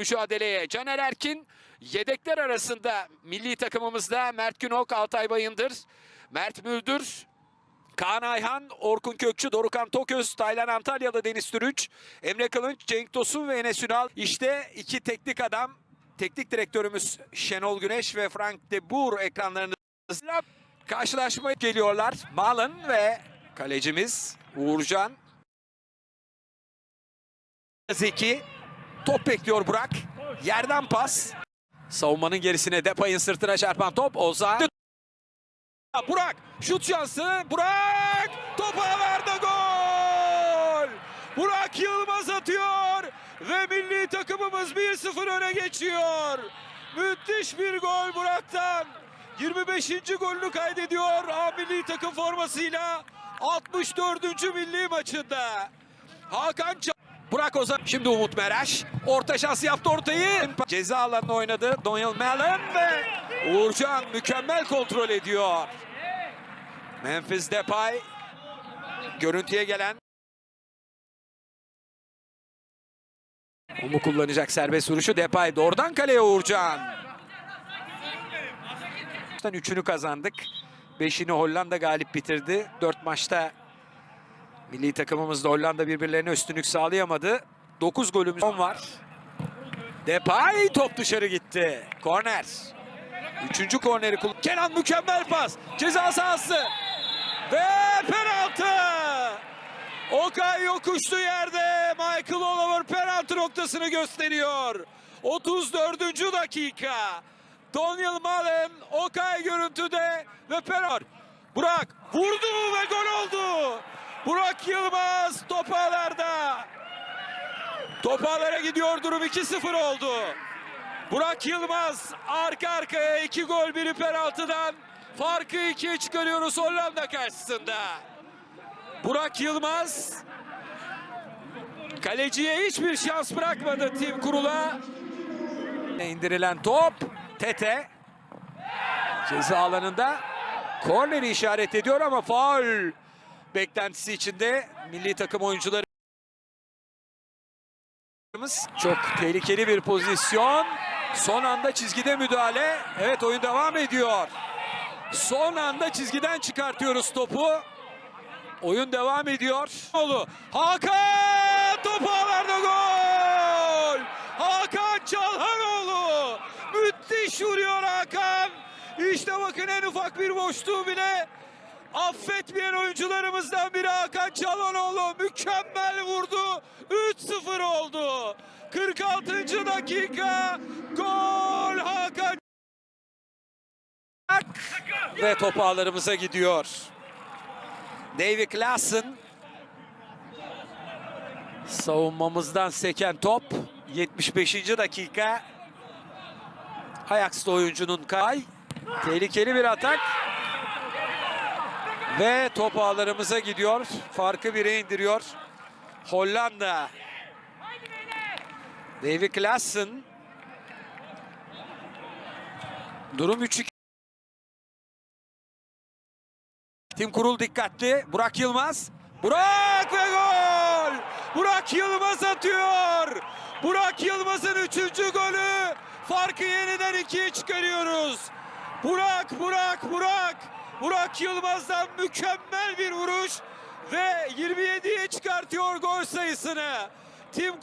mücadeleye. Caner Erkin yedekler arasında milli takımımızda Mert Günok, Altay Bayındır, Mert Müldür, Kaan Ayhan, Orkun Kökçü, Dorukan Toköz, Taylan Antalyalı Deniz Türüç, Emre Kılınç, Cenk Tosun ve Enes Ünal. İşte iki teknik adam, teknik direktörümüz Şenol Güneş ve Frank de Boer ekranlarınızda karşılaşmaya geliyorlar. Malın ve kalecimiz Uğurcan. Zeki top bekliyor Burak. Yerden pas. Savunmanın gerisine Depay'ın sırtına çarpan top Ozan. Burak şut şansı. Burak top ağlarda gol. Burak Yılmaz atıyor ve milli takımımız 1-0 öne geçiyor. Müthiş bir gol Burak'tan. 25. golünü kaydediyor A milli takım formasıyla 64. milli maçında. Hakan Ça- Burak Ozan. Şimdi Umut Meraş. Orta şans yaptı ortayı. Ceza alanına oynadı. Daniel Mellon ve Uğurcan mükemmel kontrol ediyor. Memphis Depay. Görüntüye gelen. Onu kullanacak serbest vuruşu Depay. Doğrudan kaleye Uğurcan. Üçünü kazandık. Beşini Hollanda galip bitirdi. Dört maçta Milli takımımızda Hollanda birbirlerine üstünlük sağlayamadı. 9 golümüz var. Depay top dışarı gitti. Korner. Üçüncü korneri kullan. Kenan mükemmel pas. Ceza sahası. Ve penaltı. Okay yokuşlu yerde Michael Oliver penaltı noktasını gösteriyor. 34. dakika. Daniel Malen Okay görüntüde ve penaltı. Burak vurdu ve gol oldu. Burak Yılmaz top ağlarda. Top ağlara gidiyor durum 2-0 oldu. Burak Yılmaz arka arkaya iki gol biri penaltıdan farkı ikiye çıkarıyoruz Hollanda karşısında. Burak Yılmaz kaleciye hiçbir şans bırakmadı Tim Kurul'a. İndirilen top Tete ceza alanında korneri işaret ediyor ama faul beklentisi içinde milli takım oyuncuları çok tehlikeli bir pozisyon. Son anda çizgide müdahale. Evet oyun devam ediyor. Son anda çizgiden çıkartıyoruz topu. Oyun devam ediyor. Hakan top ağlarda gol. Hakan Çalhanoğlu. Müthiş vuruyor Hakan. İşte bakın en ufak bir boşluğu bile affetmeyen oyuncularımızdan biri Hakan Çalhanoğlu. Mükemmel vurdu. 3-0 oldu. 46. dakika. Gol Hakan. Ve top ağlarımıza gidiyor. Davy Klaassen. Savunmamızdan seken top. 75. dakika. Ajax'ta oyuncunun kay. Tehlikeli bir atak. Ve top ağlarımıza gidiyor. Farkı bire indiriyor. Hollanda. Davy Klaassen. Durum 3-2. Tim Kurul dikkatli. Burak Yılmaz. Burak ve gol! Burak Yılmaz atıyor. Burak Yılmaz'ın üçüncü golü. Farkı yeniden ikiye çıkarıyoruz. Burak, Burak, Burak. Burak Yılmaz'dan mükemmel bir vuruş ve 27'ye çıkartıyor gol sayısını. Tim